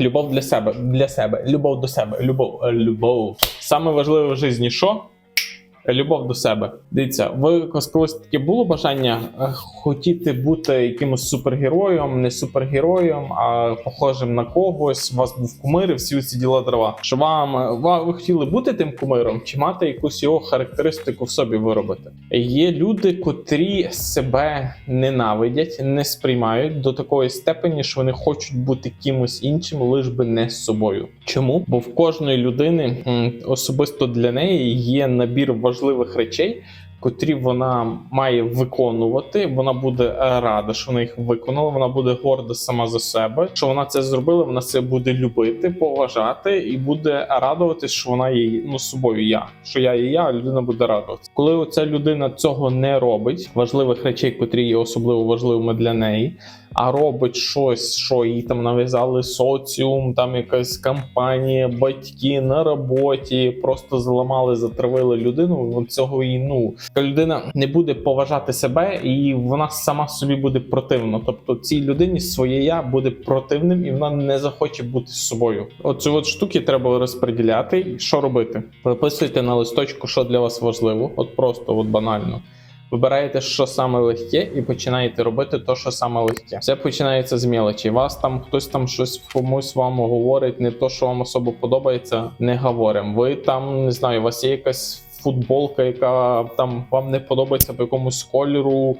Любов для себе, для себе, любов до себе, любов, е, любов. Саме важливе в житті що? Любов до себе. Дивіться, ви колись таке було бажання е, хотіти бути якимось супергероєм, не супергероєм, а похожим на когось. У вас був кумир і всі ці діла дрова. Що вам е, ви хотіли бути тим кумиром, чи мати якусь його характеристику в собі виробити? Є люди, котрі себе ненавидять, не сприймають до такої степені, що вони хочуть бути кимось іншим, лиш би не з собою. Чому? Бо в кожної людини особисто для неї є набір важливих речей. Котрі вона має виконувати, вона буде е, рада, що вона їх виконала. Вона буде горда сама за себе. Що вона це зробила, вона це буде любити, поважати і буде радуватись, що вона є ну собою. Я що я є я, а людина буде радуватися. Коли оця людина цього не робить, важливих речей, котрі є особливо важливими для неї, а робить щось, що їй там нав'язали соціум, там якась кампанія, батьки на роботі, просто зламали, затравили людину. Цього і ну така людина не буде поважати себе, і вона сама собі буде противна. Тобто цій людині своє я буде противним, і вона не захоче бути з собою. Оцю от штуки треба розподіляти. Що робити? Виписуйте на листочку, що для вас важливо, от просто, от банально. Вибираєте, що саме легке, і починаєте робити те, що саме легке. Все починається з мелочі. Вас там хтось там щось комусь вам говорить, не то, що вам особо подобається, не говоримо. Ви там не знаю, у вас є якась футболка, яка там вам не подобається по якомусь кольору.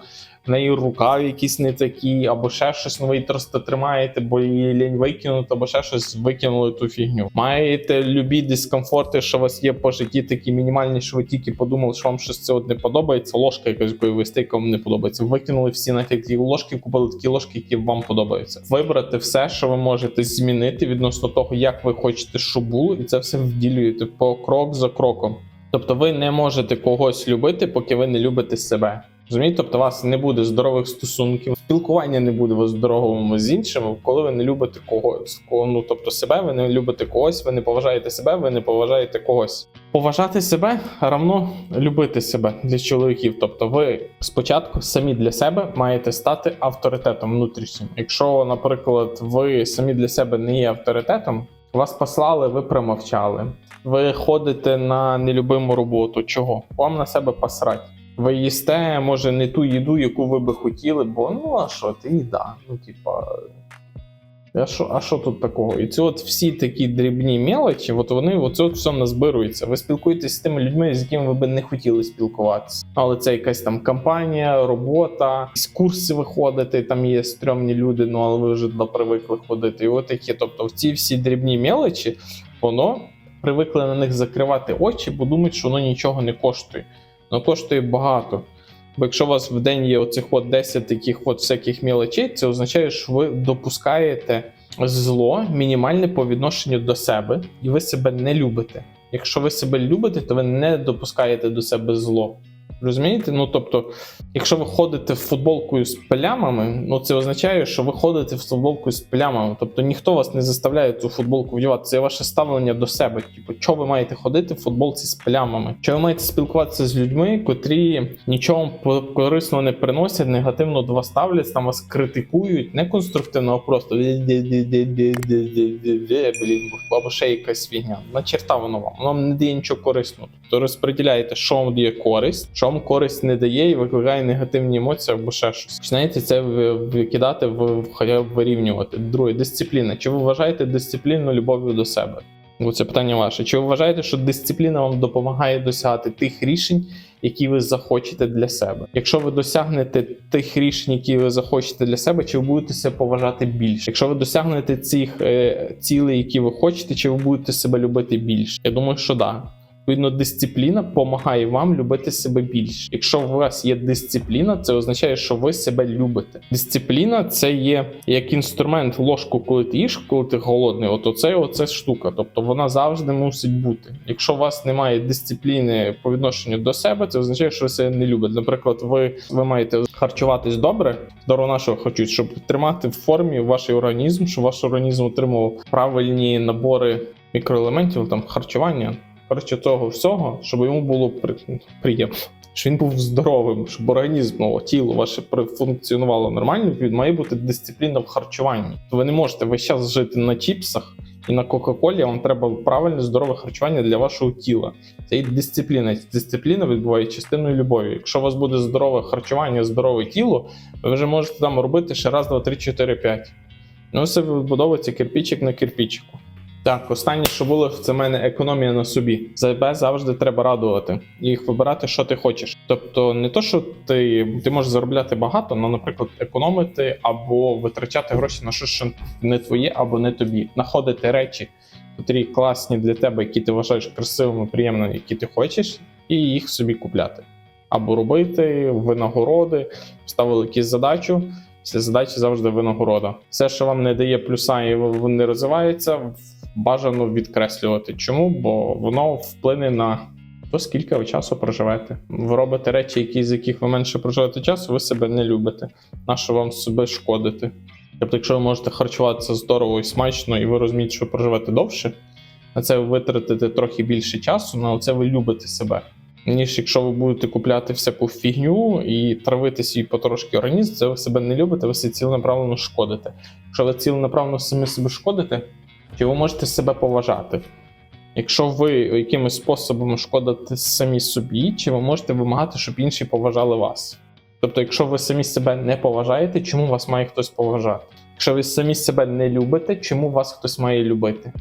В неї рукаві якісь не такі, або ще щось, ви просто тримаєте, бо її лінь викинути, або ще щось викинули ту фігню. Маєте любі дискомфорти, що у вас є по житті такі мінімальні, що ви тільки подумали, що вам щось це от не подобається. Ложка якась, ви стейк вам не подобається. Викинули всі нафіг ті ложки, купили такі ложки, які вам подобаються. Вибрати все, що ви можете змінити відносно того, як ви хочете, щоб було, і це все вділюєте по крок за кроком. Тобто ви не можете когось любити, поки ви не любите себе. Розумієте? Тобто у вас не буде здорових стосунків, спілкування не буде вас здорового з іншими, коли ви не любите когось. Кого- Ну тобто себе, ви не любите когось, ви не поважаєте себе, ви не поважаєте когось. Поважати себе равно любити себе для чоловіків. Тобто, ви спочатку самі для себе маєте стати авторитетом внутрішнім. Якщо, наприклад, ви самі для себе не є авторитетом, вас послали, ви промовчали. Ви ходите на нелюбиму роботу. Чого? Вам на себе посрать. Ви їсте, може, не ту їду, яку ви би хотіли, бо ну а що, ти їда. Ну, типа. А що, а що тут такого? І ці от всі такі дрібні мелочі, от вони от от все назбируються. Ви спілкуєтесь з тими людьми, з якими ви би не хотіли спілкуватися. Але це якась там кампанія, робота, якісь курси виходити, там є стрьомні люди, ну але ви вже привикли ходити. І от такі, тобто, ці всі дрібні мелочі, воно привикли на них закривати очі, бо думають, що воно нічого не коштує. Воно коштує багато. Бо якщо у вас в день є оцих от 10 таких от всяких мілочей, це означає, що ви допускаєте зло мінімальне по відношенню до себе, і ви себе не любите. Якщо ви себе любите, то ви не допускаєте до себе зло. Розумієте? Ну тобто, якщо ви ходите в футболкою з плямами, ну це означає, що ви ходите в футболку з плямами. Тобто ніхто вас не заставляє цю футболку вдівати. Це ваше ставлення до себе. Типу, що ви маєте ходити в футболці з плямами? Що ви маєте спілкуватися з людьми, котрі нічого корисного не приносять, негативно до вас ставляться, там вас критикують, не конструктивно, а просто блін, або ще якась фігня. На черта воно вам. Воно не дає нічого корисного. Тобто розподіляєте, що вам дає користь, що вам користь не дає і викликає негативні емоції або ще щось. Починаєте це викидати, в хоча б вирівнювати. Друге, дисципліна. Чи ви вважаєте дисципліну любов'ю до себе? Бо це питання ваше. Чи ви вважаєте, що дисципліна вам допомагає досягати тих рішень, які ви захочете для себе? Якщо ви досягнете тих рішень, які ви захочете для себе, чи ви будете себе поважати більше? Якщо ви досягнете цих е, цілей, які ви хочете, чи ви будете себе любити більше? Я думаю, що да. Відповідно, дисципліна допомагає вам любити себе більше. Якщо у вас є дисципліна, це означає, що ви себе любите. Дисципліна це є як інструмент ложку, коли ти їш, коли ти голодний. От оце, оце штука. Тобто вона завжди мусить бути. Якщо у вас немає дисципліни по відношенню до себе, це означає, що ви себе не любите. Наприклад, ви, ви маєте харчуватись добре, здорово нашого хочуть, щоб тримати в формі ваш організм, щоб ваш організм отримував правильні набори мікроелементів, там харчування. Коротше, того всього, щоб йому було при... приємно. Щоб він був здоровим, щоб організм, ну, тіло ваше функціонувало нормально, від- має бути дисципліна в харчуванні. Ви не можете весь час жити на чіпсах і на Кока-Колі, вам треба правильне здорове харчування для вашого тіла. Це і дисципліна. Дисципліна відбуває частиною любові. Якщо у вас буде здорове харчування, здорове тіло, ви вже можете там робити ще раз, два, три, чотири, п'ять. Ну, все вибудовується кирпічик на кирпічику. Так, останнє, що було, це в мене економія на собі. Себе завжди треба радувати і вибирати, що ти хочеш. Тобто, не то, що ти, ти можеш заробляти багато, але, наприклад, економити або витрачати гроші на щось, що не твоє або не тобі. Находити речі, котрі класні для тебе, які ти вважаєш красивими, приємними, які ти хочеш, і їх собі купляти. Або робити винагороди, ставили якусь задачу. Після задачі завжди винагорода. Все, що вам не дає плюса і не розвивається, бажано відкреслювати. Чому? Бо воно вплине на то, скільки ви часу проживете. Ви робите речі, які, з яких ви менше проживете часу, ви себе не любите. Нащо вам себе шкодити? Тобто, якщо ви можете харчуватися здорово і смачно, і ви розумієте, що проживете довше, на це ви витратите трохи більше часу, на це ви любите себе. Ніж якщо ви будете купляти всяку фігню і травити свій потрошки організм, це ви себе не любите, ви себе ціленаправленно шкодите. Якщо ви ціленаправленно самі себе шкодите, чи ви можете себе поважати? Якщо ви якимось способом шкодите самі собі, чи ви можете вимагати, щоб інші поважали вас? Тобто, якщо ви самі себе не поважаєте, чому вас має хтось поважати? Якщо ви самі себе не любите, чому вас хтось має любити?